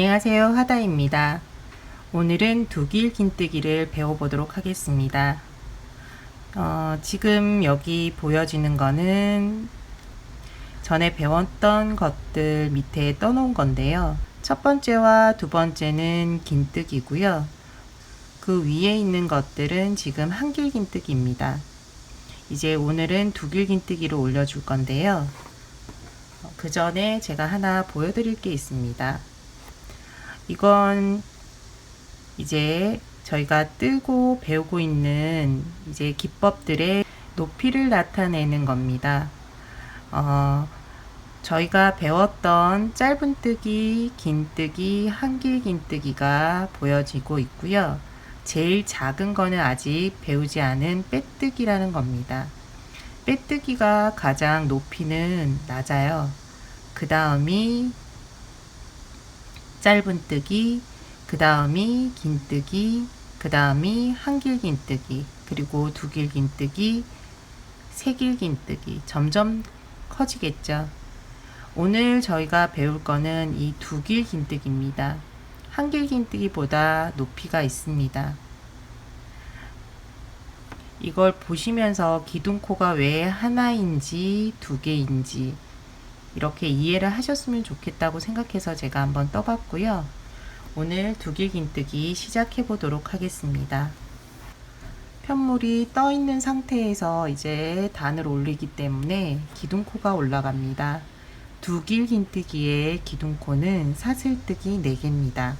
안녕하세요. 하다입니다. 오늘은 두길 긴뜨기를 배워보도록 하겠습니다. 어, 지금 여기 보여지는 거는 전에 배웠던 것들 밑에 떠놓은 건데요. 첫 번째와 두 번째는 긴뜨기고요. 그 위에 있는 것들은 지금 한길 긴뜨기입니다. 이제 오늘은 두길 긴뜨기를 올려줄 건데요. 그 전에 제가 하나 보여드릴 게 있습니다. 이건 이제 저희가 뜨고 배우고 있는 이제 기법들의 높이를 나타내는 겁니다. 어, 저희가 배웠던 짧은 뜨기, 긴 뜨기, 한길 긴 뜨기가 보여지고 있고요. 제일 작은 거는 아직 배우지 않은 빼뜨기라는 겁니다. 빼뜨기가 가장 높이는 낮아요. 그 다음이 짧은 뜨기, 그 다음이 긴 뜨기, 그 다음이 한길 긴 뜨기, 그리고 두길긴 뜨기, 세길긴 뜨기. 점점 커지겠죠. 오늘 저희가 배울 거는 이 두길긴 뜨기입니다. 한길 긴 뜨기보다 높이가 있습니다. 이걸 보시면서 기둥코가 왜 하나인지 두 개인지 이렇게 이해를 하셨으면 좋겠다고 생각해서 제가 한번 떠봤고요. 오늘 두길 긴뜨기 시작해 보도록 하겠습니다. 편물이 떠 있는 상태에서 이제 단을 올리기 때문에 기둥코가 올라갑니다. 두길 긴뜨기의 기둥코는 사슬뜨기 4개입니다.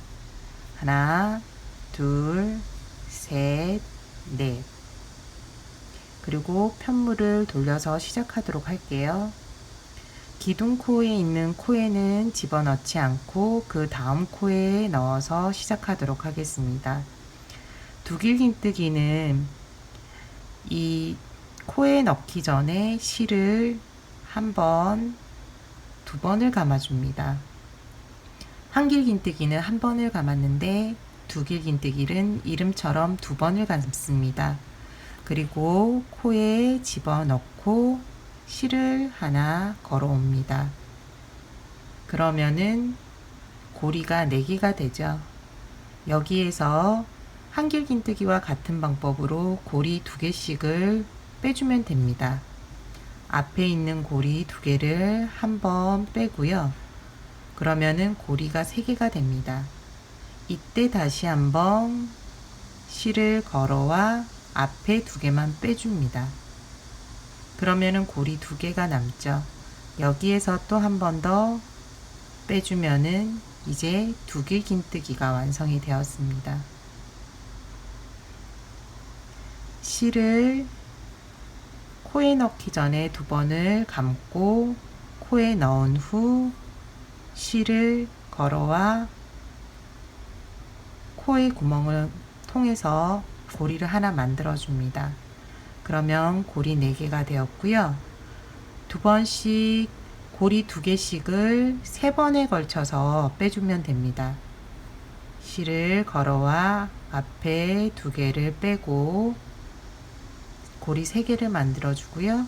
하나, 둘, 셋, 넷. 그리고 편물을 돌려서 시작하도록 할게요. 기둥 코에 있는 코에는 집어넣지 않고 그 다음 코에 넣어서 시작하도록 하겠습니다. 두길긴뜨기는 이 코에 넣기 전에 실을 한 번, 두 번을 감아줍니다. 한길긴뜨기는 한 번을 감았는데 두길긴뜨기는 이름처럼 두 번을 감습니다. 그리고 코에 집어넣고 실을 하나 걸어 옵니다. 그러면은 고리가 4개가 되죠. 여기에서 한길긴뜨기와 같은 방법으로 고리 2개씩을 빼주면 됩니다. 앞에 있는 고리 2개를 한 번 빼고요. 그러면은 고리가 3개가 됩니다. 이때 다시 한번 실을 걸어와 앞에 2개만 빼줍니다. 그러면은 고리 두 개가 남죠. 여기에서 또 한 번 더 빼주면은 이제 두 길 긴뜨기가 완성이 되었습니다. 실을 코에 넣기 전에 두 번을 감고 코에 넣은 후 실을 걸어와 코의 구멍을 통해서 고리를 하나 만들어 줍니다. 그러면 고리 4개가 되었고요. 두 번씩 고리 두 개씩을 세 번에 걸쳐서 빼주면 됩니다. 실을 걸어와 앞에 두 개를 빼고 고리 세 개를 만들어 주고요.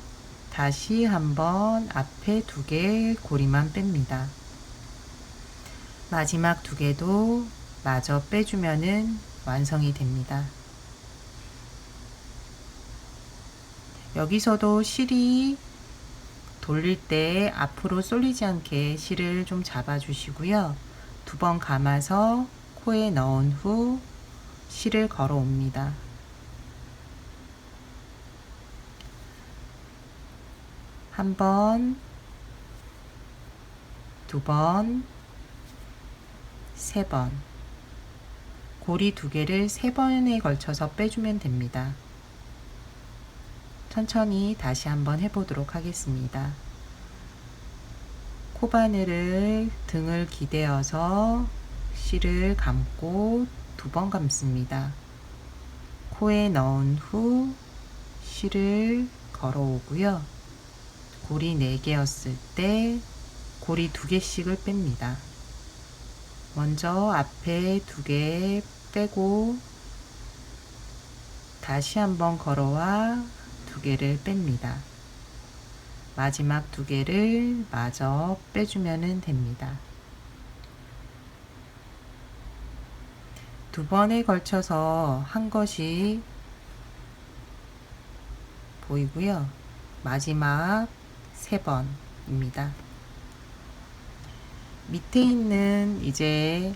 다시 한번 앞에 두개 고리만 뺍니다. 마지막 두 개도 마저 빼주면은 완성이 됩니다. 여기서도 실이 돌릴 때 앞으로 쏠리지 않게 실을 좀 잡아 주시고요. 두 번 감아서 코에 넣은 후 실을 걸어 옵니다. 한 번, 두 번, 세 번. 고리 두 개를 세 번에 걸쳐서 빼주면 됩니다. 천천히 다시 한번 해보도록 하겠습니다. 코바늘을 등을 기대어서 실을 감고 두 번 감습니다. 코에 넣은 후 실을 걸어오고요. 고리 4개였을 때 고리 2개씩을 뺍니다. 먼저 앞에 2개 빼고 다시 한번 걸어와 두 개를 뺍니다. 마지막 두 개를 마저 빼주면 됩니다. 두 번에 걸쳐서 한 것이 보이고요. 마지막 세 번입니다. 밑에 있는 이제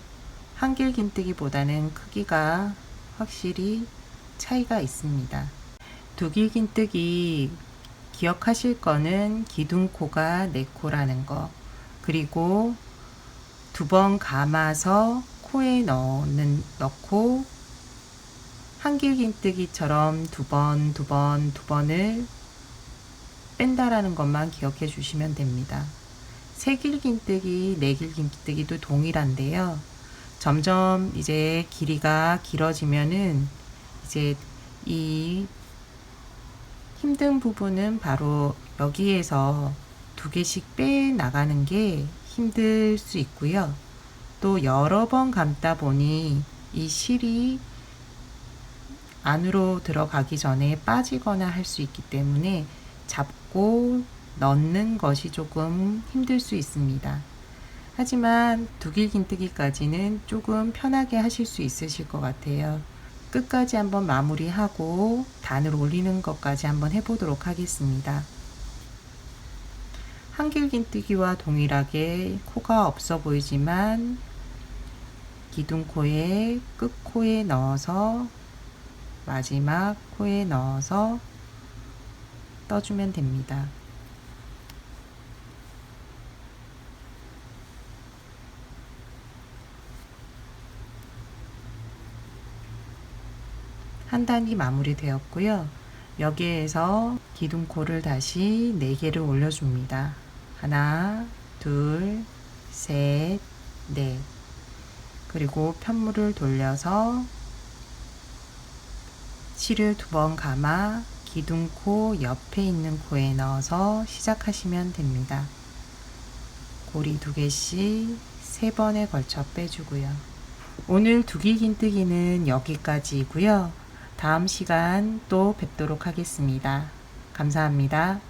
한길 긴뜨기보다는 크기가 확실히 차이가 있습니다. 두길 긴뜨기 기억하실 거는 기둥코가 네 코라는 거 그리고 두 번 감아서 코에 넣는, 넣고 한길 긴뜨기처럼 두 번, 두 번, 두 번을 뺀다라는 것만 기억해 주시면 됩니다. 세길 긴뜨기, 네길 긴뜨기도 동일한데요. 점점 이제 길이가 길어지면은 이제 이 힘든 부분은 바로 여기에서 두 개씩 빼 나가는 게 힘들 수 있고요. 또 여러 번 감다 보니 이 실이 안으로 들어가기 전에 빠지거나 할 수 있기 때문에 잡고 넣는 것이 조금 힘들 수 있습니다. 하지만 두길 긴뜨기까지는 조금 편하게 하실 수 있으실 것 같아요. 끝까지 한번 마무리하고 단을 올리는 것까지 한번 해보도록 하겠습니다. 한길 긴뜨기와 동일하게 코가 없어 보이지만 기둥코에 끝코에 넣어서 마지막 코에 넣어서 떠주면 됩니다. 한 단이 마무리되었고요. 여기에서 기둥코를 다시 4개를 올려줍니다. 하나, 둘, 셋, 넷. 그리고 편물을 돌려서 실을 두 번 감아 기둥코 옆에 있는 코에 넣어서 시작하시면 됩니다. 고리 두 개씩 세 번에 걸쳐 빼주고요. 오늘 두기 긴뜨기는 여기까지이고요. 다음 시간 또 뵙도록 하겠습니다. 감사합니다.